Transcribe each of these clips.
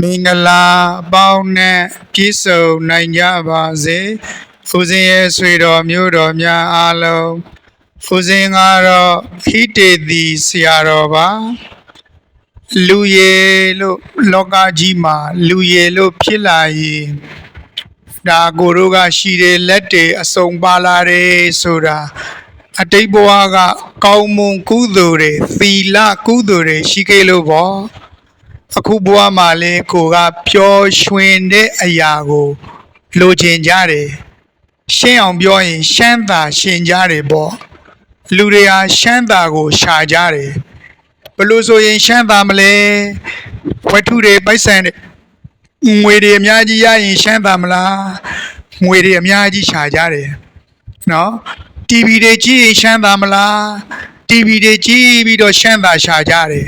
မင်္ဂလာပေါင်းနဲ့ပြည့်စုံနိုင်ကြပါစေဦးဇင်းရဲ့ဆွေတော်မျိုးတော်များအားလုံးဦးဇင်းကတော့ဟိတေတီဆရာတော်ပါလူရည်လို့လောကကြီးမှာလူရည်လို့ဖြစ်လာရင်ဒါကိုယ်တို့ကရှိတဲ့လက်တွေအစုံပါလာတယ်ဆိုတာအတိတ်ဘဝကကောင်းမွန်ကုသိုလ်တွေသီလကုသိုလ်တွေရှိခဲ့လို့ပေါ့ အခုဘဝမှာလဲကိုကပျော်ရွှင်တဲ့အရာကိုလိုချင်ကြတယ်ရှင်းအောင်ပြောရင်ရှမ်းသာရှင်ကြတယ်ပေါ့လူတွေဟာရှမ်းသာကိုရှာကြတယ်ဘယ်လို့ဆိုရင်ရှမ်းသာမလဲဝတ္ထုတွေပိုက်ဆံတွေငွေတွေအများကြီးရရင်ရှမ်းသာမလားငွေတွေအများကြီးရှာကြတယ်နော် TV တွေကြည့်ရင်ရှမ်းသာမလား TV တွေကြည့်ပြီးတော့ရှမ်းသာရှာကြတယ်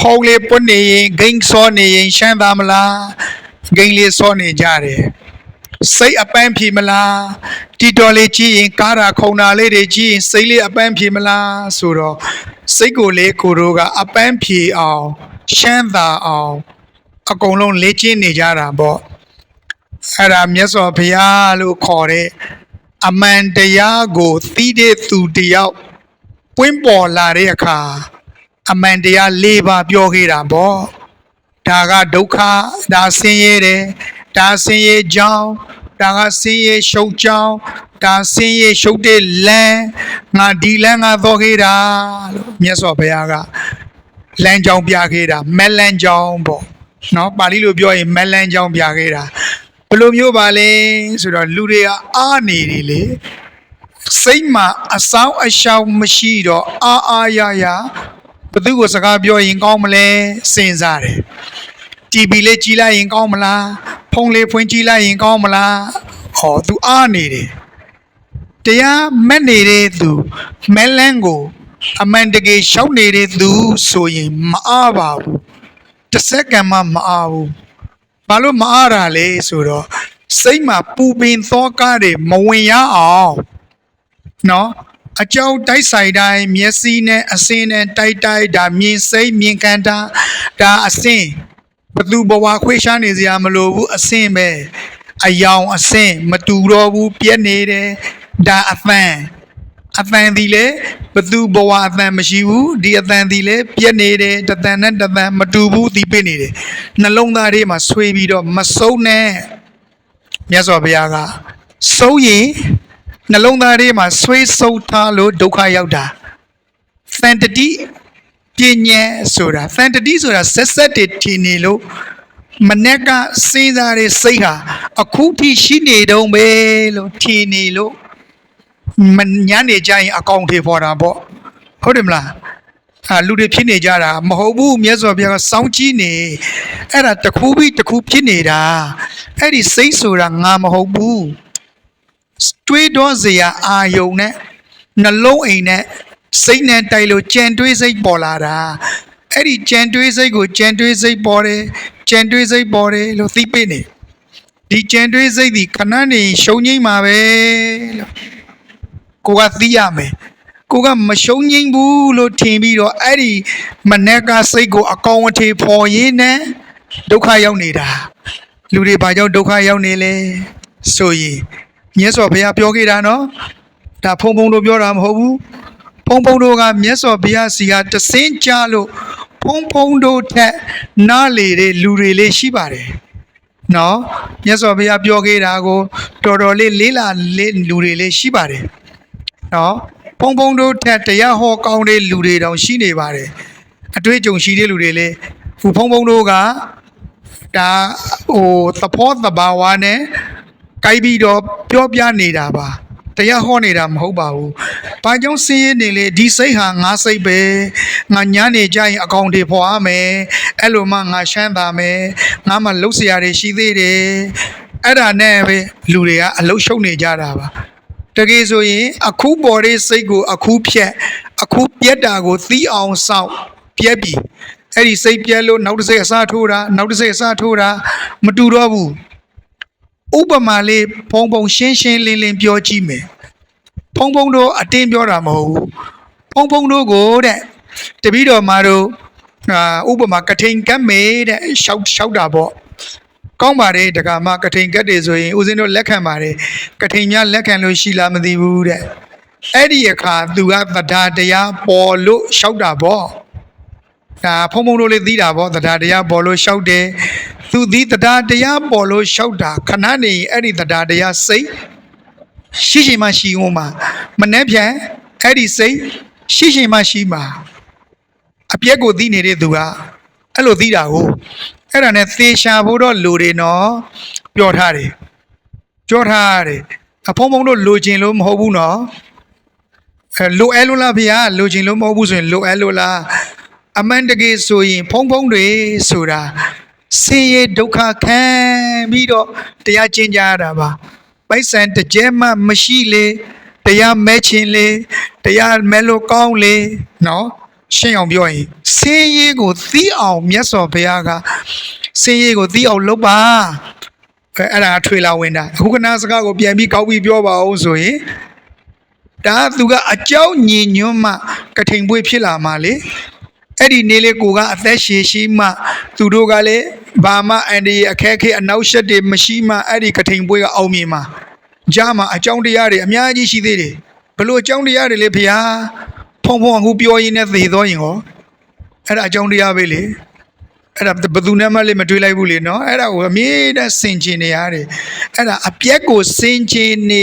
ဖုန်းလေးပွတ်နေရင်ဂိမ်းစောနေရင်ရှမ်းသာမလားဂိမ်းလေးစောနေကြတယ်စိတ်အပန်းဖြေမလားတီတော်လေးကြည့်ရင်ကားတာခုံတာလေးတွေကြည့်ရင်စိတ်လေးအပန်းဖြေမလားဆိုတော့စိတ်ကိုလေကိုယ်တို့ကအပန်းဖြေအောင်ရှမ်းသာအောင်အကုန်လုံးလေ့ကျင့်နေကြတာပေါ့အဲ့ဒါမြတ်စွာဘုရားလို့ခေါ်တဲ့အမှန်တရားကိုသိတဲ့သူတယောက်ပွင့်ပေါ်လာတဲ့အခါ အမှန်တရား၄ပါးပြောခဲ့တာပေါ့ဒါကဒုက္ခဒါဆင်းရဲတယ်ဒါဆင်းရဲကြောင်းဒါကဆင်းရဲရှုပ်ကြောင်းဒါဆင်းရဲရှုပ်တဲ့လမ်းငါဒီလမ်းငါသောခဲ့တာလို့မြတ်စွာဘုရားကလမ်းကြောင်းပြခဲ့တာမက်လန်ကြောင်းပေါ့နော်ပါဠိလိုပြောရင်မက်လန်ကြောင်းပြခဲ့တာဘယ်လိုမျိုးပါလဲဆိုတော့လူတွေကအားနေတယ်လေစိတ်မှာအဆောင်အရှောင်မရှိတော့အာအာရရ ဘသူကိုစကားပြောရင်ကောင်းမလဲစဉ်းစားတယ် TV လေးကြည်လိုက်ရင်ကောင်းမလားဖုန်းလေးဖွင့်ကြည့်လိုက်ရင်ကောင်းမလားဟော तू အားနေတယ်တရားမက်နေတဲ့သူမက်လန်းကို အမှန်တကယ်ရှောက်နေတဲ့သူဆိုရင်မအားပါဘူးတစ်စက္ကန့်မှမအားဘူးဘာလို့မအားတာလဲဆိုတော့စိတ်မှာပူပင်သောကားတွေမဝင်ရအောင်နော် အကြောင်းတိုက်ဆိုင်တိုင်းမျက်စိနဲ့အစင်းနဲ့တိုက်တိုက်ဒါမြင်စိမ့်မြင်ကန်တာဒါအစင်းဘသူဘဝခွေးရှားနေစရာမလိုဘူးအစင်းပဲအယောင်အစင်းမတူတော့ဘူးပြက်နေတယ်ဒါအသံအသံဒီလေဘသူဘဝအသံမရှိဘူးဒီအသံဒီလေပြက်နေတယ်တသံနဲ့တသံမတူဘူးဒီပြနေတယ်နှလုံးသားထဲမှာဆွေးပြီးတော့မဆုံးနဲ့မြတ်စွာဘုရားကစိုးရင် နှလုံးသားထဲမှာဆွေးဆုပ်ထားလို့ဒုက္ခရောက်တာဖန်တတိပညာဆိုတာဖန်တတိဆိုတာဆက်ဆက်တည်ထင်နေလို့မနေ့ကစဉ်းစားတဲ့စိတ်ဟာအခုထိရှိနေတုံးပဲလို့ထင်နေလို့မညနေကြရင်အကောင့်ထေပေါ်တာပေါ့ဟုတ်တယ်မလားအာလူတွေဖြစ်နေကြတာမဟုတ်ဘူးမြတ်စွာဘုရားကစောင်းကြည့်နေအဲ့ဒါတစ်ခုပြီးတစ်ခုဖြစ်နေတာအဲ့ဒီစိတ်ဆိုတာငါမဟုတ်ဘူး တွေးတော့စရာအာယုံနဲ့နှလုံးအိမ်နဲ့စိတ်နဲ့တိုက်လို့ကြံတွေးစိတ်ပေါ်လာတာအဲ့ဒီကြံတွေးစိတ်ကိုကြံတွေးစိတ်ပေါ်တယ်ကြံတွေးစိတ်ပေါ်တယ်လို့သိပိနေဒီကြံတွေးစိတ်ဒီခဏနေရှုံငိမ့်မှာပဲလို့ကိုကသိရမယ်ကိုကမရှုံငိမ့်ဘူးလို့ထင်ပြီးတော့အဲ့ဒီမနေ့ကစိတ်ကိုအကောင်အထေပေါ်ရင်းနဲ့ဒုက္ခရောက်နေတာလူတွေဘာကြောင့်ဒုက္ခရောက်နေလဲဆိုရင် မြတ်စွာဘုရားပြောခဲ့တာနော်ဒါဖုံဖုံတို့ပြောတာမဟုတ်ဘူးဖုံဖုံတို့ကမြတ်စွာဘုရားစီကတဆင်းကြလို့ဖုံဖုံတို့ထက်နားလေတဲ့လူတွေလေးရှိပါတယ်နော်မြတ်စွာဘုရားပြောခဲ့တာကိုတော်တော်လေးလေးလာလေးလူတွေလေးရှိပါတယ်နော်ဖုံဖုံတို့ထက်တရားဟောကောင်းတဲ့လူတွေတောင်ရှိနေပါတယ်အတွေ့အကြုံရှိတဲ့လူတွေလေဟိုဖုံဖုံတို့ကဒါဟိုသဘောတဘာဝနဲ့ ကိုက်ပြီးတော့ပြောပြနေတာပါတရားဟောနေတာမဟုတ်ပါဘူး။ဘာကြောင့်စင်းရည်နေလေဒီစိတ်ဟာငါစိတ်ပဲ။ငါညာနေကြရင်အကောင်တွေပေါ်ရမယ်။အဲ့လိုမှငါရှမ်းသာမယ်။ငါမှလှုပ်စရာတွေရှိသေးတယ်။အဲ့ဒါနဲ့ပဲလူတွေကအလုရှုံနေကြတာပါ။တကယ်ဆိုရင်အခုပေါ်တဲ့စိတ်ကိုအခုဖြက်အခုပြက်တာကိုသီးအောင်စောင့်ပြက်ပြီ။အဲ့ဒီစိတ်ပြက်လို့နောက်တစ်စိတ်အစားထိုးတာနောက်တစ်စိတ်အစားထိုးတာမတူတော့ဘူး။ ဥပမာလေးဖုံဖုံရှင်းရှင်းလင်းလင်းပြောကြည့်မယ်ဖုံဖုံတို့အတင်းပြောတာမဟုတ်ဘူးဖုံဖုံတို့ကိုတဲ့တပည့်တော်မာတို့အာဥပမာကထိန်ကတ်မေတဲ့ရှောက်ရှောက်တာပေါ့ကောင်းပါတယ်တက္ကမကထိန်ကတ်တွေဆိုရင်ဦးဇင်းတို့လက်ခံပါတယ်ကထိန်များလက်ခံလို့ရှိလားမသိဘူးတဲ့အဲ့ဒီအခါသူကသဒ္ဒါတရားပေါ်လို့ရှောက်တာပေါ့ဒါဖုံဖုံတို့လေးသိတာပေါ့သဒ္ဒါတရားပေါ်လို့ရှောက်တယ် သူဒီသဒ္ဒါတရားပေါ်လို့ရှောက်တာခဏနေရင်အဲ့ဒီသဒ္ဒါတရားစိတ်ရှိရှိမှရှိဦးမှာမနှက်ပြန်အဲ့ဒီစိတ်ရှိရှိမှရှိမှာအပြက်ကိုသိနေတဲ့သူကအဲ့လိုသိတာကိုအဲ့ဒါနဲ့သေချာဖို့တော့လူတွေနော်ပြောထားတယ်ပြောထားတယ်အဖုံဖုံတို့လိုချင်လို့မဟုတ်ဘူးနော်အဲလိုအဲလို့လားဗျာလိုချင်လို့မဟုတ်ဘူးဆိုရင်လိုအဲလို့လားအမှန်တကယ်ဆိုရင် ဖုံဖုံတွေဆိုတာ ဆင်းရဲဒုက္ခခံပြီးတော့တရားကျင့်ကြရတာပါပိုက်ဆံတစ်ကြဲမှမရှိလေတရားမဲချင်းလေတရားမဲလို့ကောင်းလေနော်ရှင်းအောင်ပြောရင်ဆင်းရဲကိုသိအောင်မြတ်စွာဘုရားကဆင်းရဲကိုသိအောင်လုပ်ပါအဲအဲ့ဒါကထွေလာဝင်တာအခုကနာစကားကိုပြန်ပြီးကောက်ပြီးပြောပါအောင်ဆိုရင်ဒါကသူကအကြောင်းညင်ညွန်းမှကထိန်ပွေးဖြစ်လာမှလေအဲ့ဒီနေလေးကိုကအသက်ရှည်ရှိမှသူတို့ကလည်း ဘာမှအန်ဒီအခက်အခဲအနောက်ရှက်တွေမရှိမှအဲ့ဒီကထိန်ပွေးကအောင်မြင်မှာကြားမှာအကြောင်းတရားတွေအများကြီးရှိသေးတယ်ဘလို့အကြောင်းတရားတွေလေဘုရားဖုံဖုံအခုပြောရင်းနဲ့သေသွားရင်ဟောအဲ့ဒါအကြောင်းတရားပဲလေအဲ့ဒါဘယ်သူနဲ့မှလည်းမတွေးလိုက်ဘူးလေနော်အဲ့ဒါကိုအမြဲတမ်းစင်ကျင်နေရတယ်အဲ့ဒါအပြက်ကိုစင်ကျင်နေ